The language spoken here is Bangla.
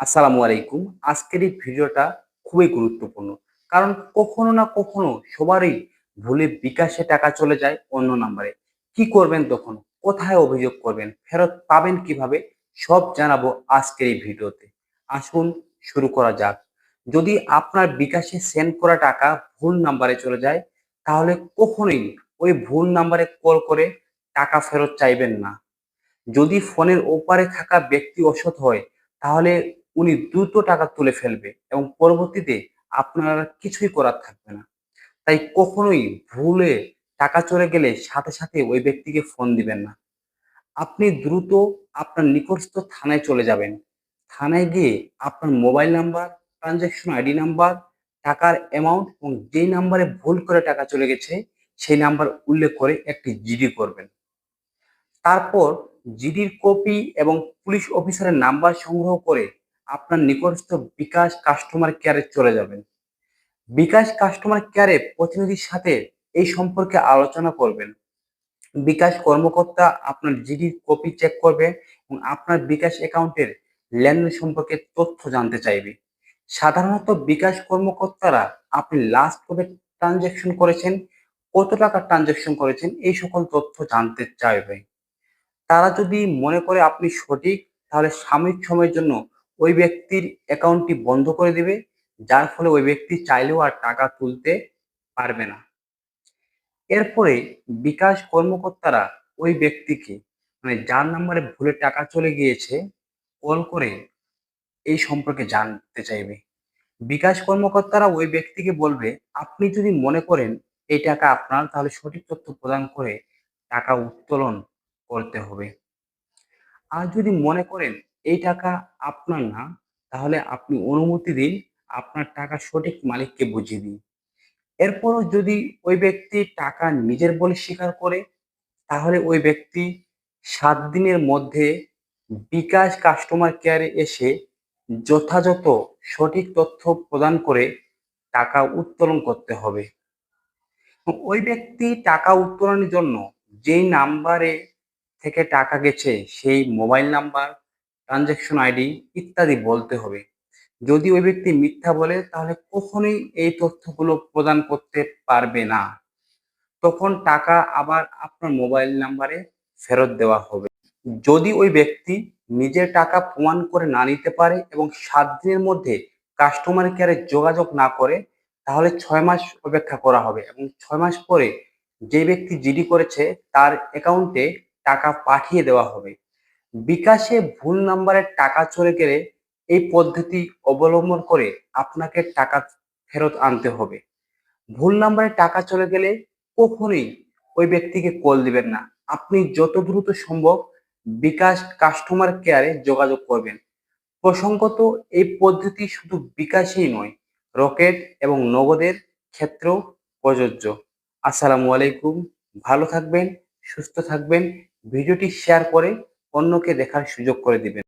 আসসালামু আলাইকুম। আজকের এই ভিডিওটা খুবই গুরুত্বপূর্ণ। কারণ কখনো না কখনো সবারই ভুলে বিকাশে টাকা চলে যায় অন্য নাম্বারে। কি করবেন তখন? কোথায় অভিযোগ করবেন? ফেরত পাবেন কীভাবে? সব জানাব আজকের এই ভিডিওতে। আসুন শুরু করা যাক। যদি আপনার বিকাশে সেন্ড করা টাকা ভুল নাম্বারে চলে যায়, তাহলে কখনোই ওই ভুল নাম্বারে কল করে টাকা ফেরত চাইবেন না। যদি ফোনের ওপারে থাকা ব্যক্তি অসৎ হয়, তাহলে উনি দ্রুত টাকা তুলে ফেলবে এবং পরবর্তীতে আপনার কিছুই করার থাকবে না। তাই কখনোই ভুলে টাকা চলে গেলে সাথে সাথে ওই ব্যক্তিকে ফোন দিবেন না। আপনি দ্রুত আপনার নিকটস্থ থানায় চলে যাবেন। থানায় গিয়ে আপনার mobile number transaction ID number টাকার অ্যামাউন্ট এবং যেই নাম্বারে ভুল করে টাকা চলে গেছে, সেই নাম্বার উল্লেখ করে একটি জিডি করবেন। তারপর জিডির কপি এবং পুলিশ অফিসারের নাম্বার সংগ্রহ করে আপনার নিকটস্থ বিকাশ কাস্টমার কেয়ারে চলে যাবেন। বিকাশ কাস্টমার কেয়ারে প্রতিনিধির সাথে এই সম্পর্কে আলোচনা করবেন। বিকাশ কর্মকর্তা আপনার জিডির কপি চেক করবে এবং আপনার বিকাশ অ্যাকাউন্টের লেনদেন সম্পর্কে তথ্য জানতে চাইবে। সাধারণত বিকাশ কর্মকর্তারা আপনি লাস্ট কবে ট্রানজ্যাকশন করেছেন, কত টাকা ট্রানজ্যাকশন করেছেন, এই সকল তথ্য জানতে চাইবে। তারা যদি মনে করে আপনি সঠিক, তাহলে সাময়িক সময়ের জন্য ওই ব্যক্তির অ্যাকাউন্টটি বন্ধ করে দিবে, যার ফলে ওই ব্যক্তি চাইলেও আর টাকা তুলতে পারবে না। এরপরে বিকাশ কর্মকর্তারা ওই ব্যক্তিকে মানে যার নাম্বারে ভুলে টাকা চলে গিয়েছে কল করে এই সম্পর্কে জানতে চাইবে। বিকাশ কর্মকর্তারা ওই ব্যক্তিকে বলবে, আপনি যদি মনে করেন এই টাকা আপনার, তাহলে সঠিক তথ্য প্রদান করে টাকা উত্তোলন করতে হবে। আর যদি মনে করেন এই টাকা আপনার না, তাহলে আপনি অনুমতি দিন আপনার টাকা সঠিক মালিককে বুঝিয়ে দিন। এরপরও যদি ওই ব্যক্তি টাকা নিজের বলে স্বীকার করে, তাহলে ওই ব্যক্তি সাত দিনের মধ্যে বিকাশ কাস্টমার কেয়ারে এসে যথাযথ সঠিক তথ্য প্রদান করে টাকা উত্তোলন করতে হবে। ওই ব্যক্তি টাকা উত্তোলনের জন্য যেই নাম্বারে থেকে টাকা গেছে, সেই মোবাইল নাম্বার ট্রানজ্যাকশন আইডি ইত্যাদি বলতে হবে। যদি ওই ব্যক্তি মিথ্যা বলে, তাহলে কখনোই এই তথ্যগুলো প্রদান করতে পারবে না। তখন টাকা আবার আপনার মোবাইল নাম্বারে ফেরত দেওয়া হবে। যদি ওই ব্যক্তি নিজের টাকা প্রমাণ করে না নিতে পারে এবং সাত দিনের মধ্যে কাস্টমার কেয়ারে যোগাযোগ না করে, তাহলে ছয় মাস অপেক্ষা করা হবে এবং ছয় মাস পরে যে ব্যক্তি জিডি করেছে, তার অ্যাকাউন্টে টাকা পাঠিয়ে দেওয়া হবে। বিকাশে ভুল নাম্বারে টাকা চলে গেলে এই পদ্ধতি অবলম্বন করে আপনাকে টাকা ফেরত আনতে হবে। ভুল নাম্বারে টাকা চলে গেলে কখনোই ওই ব্যক্তিকে কল দিবেন না। আপনি যত দ্রুত সম্ভব বিকাশ কাস্টমার কেয়ারে যোগাযোগ করবেন। প্রসঙ্গত, এই পদ্ধতি শুধু বিকাশেই নয়, রকেট এবং নগদের ক্ষেত্রেও প্রযোজ্য। আসসালামু আলাইকুম, ভালো থাকবেন, সুস্থ থাকবেন। ভিডিওটি শেয়ার করে অন্যকে দেখার সুযোগ করে দিবেন।